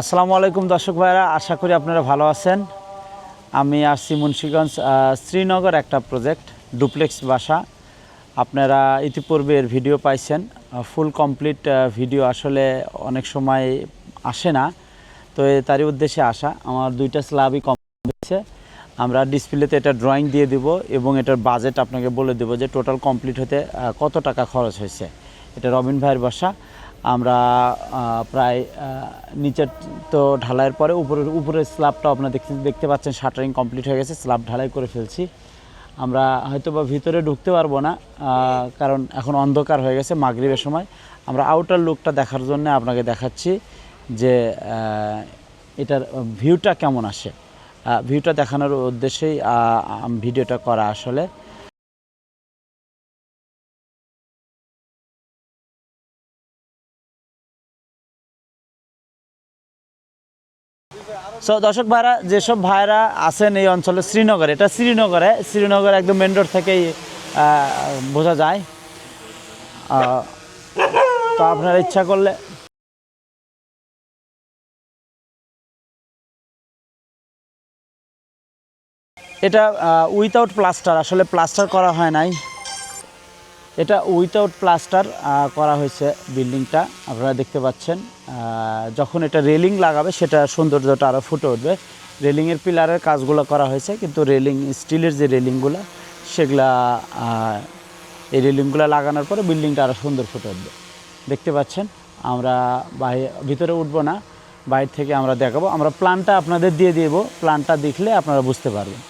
আসসালামু আলাইকুম দর্শক ভাইরা, আশা করি আপনারা ভালো আছেন। আমি আসছি মুন্সীগঞ্জ শ্রীনগর একটা প্রজেক্ট ডুপ্লেক্স বাসা। আপনারা ইতিপূর্বে এর ভিডিও পাইছেন। ফুল কমপ্লিট ভিডিও আসলে অনেক সময় আসে না। তো তারই উদ্দেশ্যে আসা। আমার দুইটা স্ল্যাবই কম হয়েছে। আমরা ডিসপ্লেতে এটা ড্রয়িং দিয়ে দিব এবং এটার বাজেট আপনাকে বলে দেবো যে টোটাল কমপ্লিট হতে কত টাকা খরচ হয়েছে। এটা রবিন ভাইয়ের বাসা। আমরা প্রায় নিচের তো ঢালাইয়ের পরে উপরের উপরের স্ল্যাবটা আপনারা দেখতে দেখতে পাচ্ছেন, শাটারিং কমপ্লিট হয়ে গেছে, স্ল্যাব ঢালাই করে ফেলছি। আমরা হয়তো বা ভিতরে ঢুকতে পারব না কারণ এখন অন্ধকার হয়ে গেছে মাগরিবের সময়। আমরা আউটার লুকটা দেখার জন্য আপনাকে দেখাচ্ছি যে এটার ভিউটা কেমন আসে। ভিউটা দেখানোর উদ্দেশ্যেই ভিডিওটা করা আসলে। সো দর্শক ভাইরা, যেসব ভাইরা আছেন এই অঞ্চলে শ্রীনগরে, এটা শ্রীনগরে, শ্রীনগর একদম মেন রোড থেকেই বোঝা যায়। তো আপনারা ইচ্ছা করলে এটা উইথাউট প্লাস্টার আসলে প্লাস্টার করা হয় নাই। এটা উইথাউট প্লাস্টার করা হয়েছে বিল্ডিংটা। আপনারা দেখতে পাচ্ছেন যখন এটা রেলিং লাগাবে, সেটা সৌন্দর্যটা আরও ফুটে উঠবে। রেলিংয়ের পিলারের কাজগুলো করা হয়েছে, কিন্তু রেলিং স্টিলের যে রেলিংগুলো সেগুলা এই রেলিংগুলো লাগানোর পরে বিল্ডিংটা আরও সুন্দর ফুটে উঠবে। দেখতে পাচ্ছেন, আমরা বাহি, ভিতরে উঠবো না, বাইরে থেকে আমরা দেখাবো। আমরা প্ল্যানটা আপনাদের দিয়ে দেবো প্ল্যানটা দেখলে আপনারা বুঝতে পারবেন।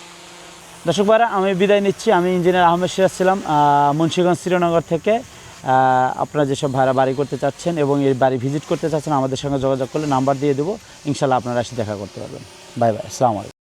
দর্শক ভাইরা, আমি বিদায় নিচ্ছি। আমি ইঞ্জিনিয়ার আহমেদ সিরাজ ছিলাম মুন্সীগঞ্জ শ্রীনগর থেকে। আপনারা যেসব ভাড়া বাড়ি করতে চাচ্ছেন এবং এই বাড়ি ভিজিট করতে চাচ্ছেন, আমাদের সঙ্গে যোগাযোগ করলে নাম্বার দিয়ে দেবো। ইনশাল্লাহ আপনারা এসে দেখা করতে পারবেন। বাই বাই, আসসালামু আলাইকুম।